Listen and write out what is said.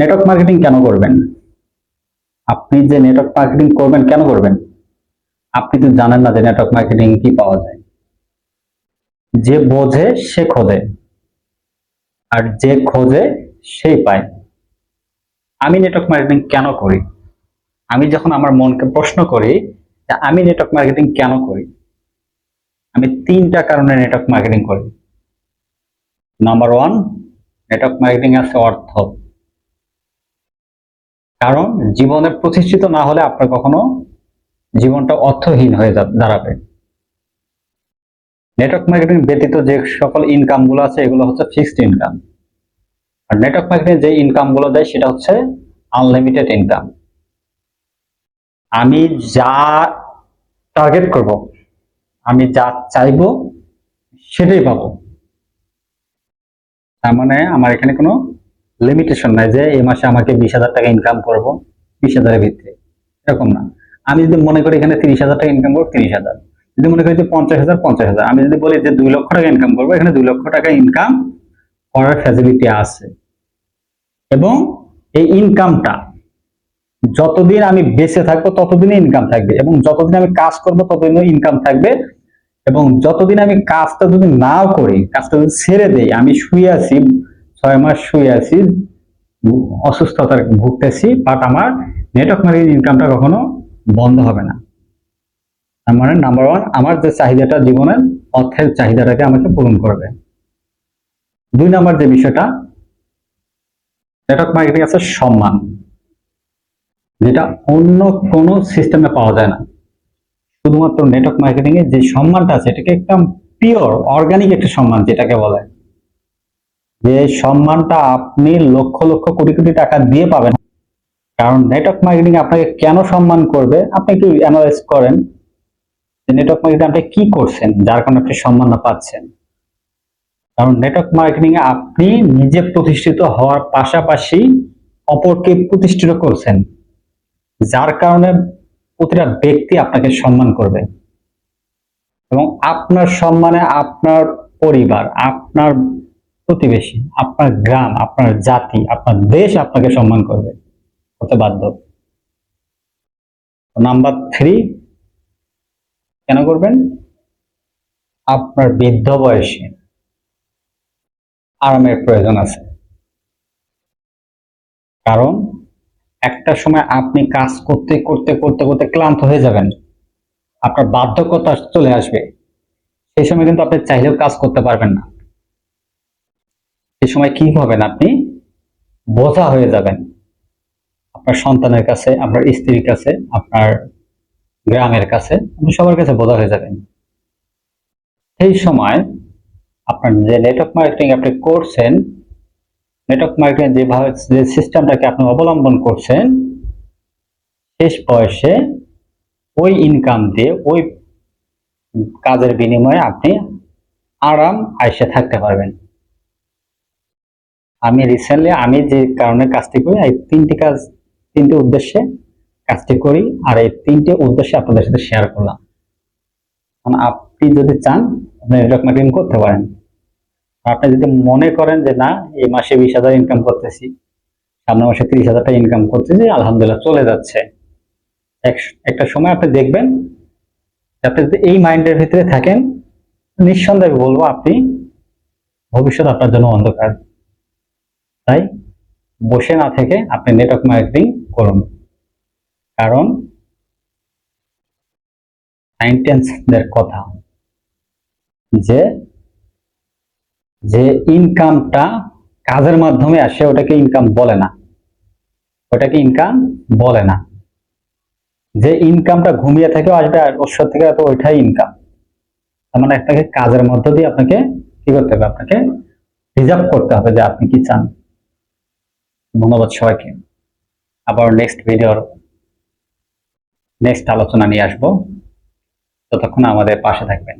Network marketing কেন করবেন? আপনি যে নেটওয়ার্ক মার্কেটিং করবেন কেন করবেন? আপনি তো জানেন না যে নেটওয়ার্ক মার্কেটিং কি পাওয়া যায়। যে বোঝে, সে খোঁজে। আর যে খোঁজে, সেই পায়। আমি নেটওয়ার্ক মার্কেটিং কেন করি? আমি যখন আমার মনকে প্রশ্ন করি যে আমি নেটওয়ার্ক মার্কেটিং কেন করি? আমি তিনটা কারণে নেটওয়ার্ক মার্কেটিং করি। নাম্বার ওয়ান নেটওয়ার্ক মার্কেটিং আছে অর্থ। কারণ জীবনে প্রতিষ্ঠিত না হলে আপনার কখনো জীবনটা অর্থহীন হয়ে দাঁড়াবে। নেটওয়ার্ক মার্কেটিং ব্যতীত যে সকল ইনকামগুলো আছে, এগুলো হচ্ছে ফিক্সড ইনকাম আর নেটওয়ার্ক মার্কেটিং যে ইনকামগুলো দেয়, সেটা হচ্ছে আনলিমিটেড ইনকাম আমি যা টার্গেট করব, আমি যা চাইব, সেটাই পাবো। তার মানে আমার এখানে কোনো লিমিটেশন নাই যে এই মাসে আমাকে বিশ হাজার টাকা ইনকাম করব, বিশ হাজারের ভিতরে এরকম না। আমি যদি মনে করি এখানে তিরিশ হাজার টাকা ইনকাম করব, তিরিশ হাজার। যদি মনে করি যে পঞ্চাশ হাজার পঞ্চাশ হাজার। আমি যদি বলি যে দুই লক্ষ টাকা ইনকাম করব, এখানে দুই লক্ষ টাকা ইনকাম করার ফ্যাসিলিটি আছে। এবং এই ইনকামটা যতদিন আমি বেঁচে থাকব, ততদিনই ইনকাম থাকবে। এবং যতদিন আমি কাজ করব ততদিনই ইনকাম থাকবে। এবং যতদিন আমি কাজটা যদি নাও করি, কাজটা যদি ছেড়ে দেই, আমি শুয়ে আছি ছয় মাস শুয়ে আছি, অসুস্থতার ভুগতেছি বাট আমার নেটওয়ার্ক মার্কেটিং ইনকামটা কখনো বন্ধ হবে না। তার মানে নাম্বার ওয়ান আমার যে চাহিদাটা জীবনের অর্থের চাহিদাটাকে আমাকে পূরণ করবে। দুই নাম্বার যে বিষয়টা নেটওয়ার্ক মার্কেটিং আছে সম্মান। যেটা অন্য কোনো সিস্টেমে পাওয়া যায় না। শুধুমাত্র নেটওয়ার্ক মার্কেটিং এর যে সম্মানটা আছে, এটাকে একদম পিওর অর্গানিক একটা সম্মান যেটাকে বলে। যে সম্মানটা আপনি লক্ষ লক্ষ কোটি কোটি টাকা দিয়ে পাবেন। কারণ নেটওয়ার্ক মার্কেটিং আপনাকে কেন সম্মান করবে? আপনি একটু অ্যানালাইজ করেন যে নেটওয়ার্ক মার্কেটিং আপনি কি করছেন, যার কারণে আপনি সম্মানটা পাচ্ছেন। কারণ নেটওয়ার্ক মার্কেটিং আপনি নিজে প্রতিষ্ঠিত হওয়ার পাশাপাশি অপরকে প্রতিষ্ঠিত করছেন, যার কারণে প্রতিটা ব্যক্তি আপনাকে সম্মান করবে। এবং আপনার সম্মানে আপনার পরিবার, আপনার প্রতিবেশী, আপনার গ্রাম, আপনার জাতি, আপনার দেশ আপনাকে সম্মান করবে। হতে বাধ্য। নাম্বার থ্রি কেন করবেন? আপনার বৃদ্ধ বয়সে আরামের প্রয়োজন আছে। কারণ একটা সময় আপনি কাজ করতে করতে করতে করতে ক্লান্ত হয়ে যাবেন। আপনার বাধ্যকতা চলে আসবে। সেই সময় কিন্তু আপনি চাইলেও কাজ করতে পারবেন না। সেই সময় কি হবেন আপনি? বোঝা হয়ে যাবেন। আপনার সন্তানের কাছে, আপনার স্ত্রীর কাছে, আপনার গ্রামের কাছে, আপনি সবার কাছে বোঝা হয়ে যাবেন। সেই সময় আপনার যে নেটওয়ার্ক মার্কেটিং আপনি করছেন নেটওয়ার্ক মার্কেটিং যেভাবে যে সিস্টেমটাকে আপনি অবলম্বন করছেন, শেষ বয়সে ওই ইনকাম দিয়ে ওই কাজের বিনিময়ে আপনি আরাম আয়সে থাকতে পারবেন। আমি রিসেন্টলি আমি যে কারণে কাজটি করি, এই তিনটি কাজ, তিনটি উদ্দেশ্যে কাজটি করি, আর এই তিনটি উদ্দেশ্যে আপনাদের সাথে শেয়ার করলাম। কারণ আপনি যদি চান, আপনি নেটওয়ার্ক মার্কেটিং করতে পারেন। আপনি যদি মনে করেন যে, না, এই মাসে বিশ হাজার ইনকাম করতেছি, সামনের মাসে তিরিশ হাজার টাকা ইনকাম করতেছি, আলহামদুলিল্লাহ চলে যাচ্ছে। এক- একটা সময় আপনি দেখবেন আপনি যদি এই মাইন্ডের ভিতরে থাকেন, নিঃসন্দেহে বলব আপনি ভবিষ্যৎ আপনার জন্য অন্ধকার। তাই বসে না থেকে আপনি নেটওয়ার্ক মার্কেটিং করুন। কারণ সাইন্টেন্সদের কথা। যে যে ইনকামটা কাজের মাধ্যমে আসে, ওটাকে ইনকাম বলে না। ওটাকে ইনকাম বলে না। যে ইনকামটা ঘুমিয়ে থেকেও আসবে আর ওর থেকে তো ওইটাই ইনকাম তার মানে আপনাকে কাজের মধ্য দিয়ে আপনাকে কি করতে হবে? আপনাকে রিজার্ভ করতে হবে যে আপনি কি চান। ধন্যবাদ সবাইকে। আবার নেক্সট ভিডিওর নেক্সট আলোচনা নিয়ে আসব। ততক্ষণ আমাদের পাশে থাকবেন।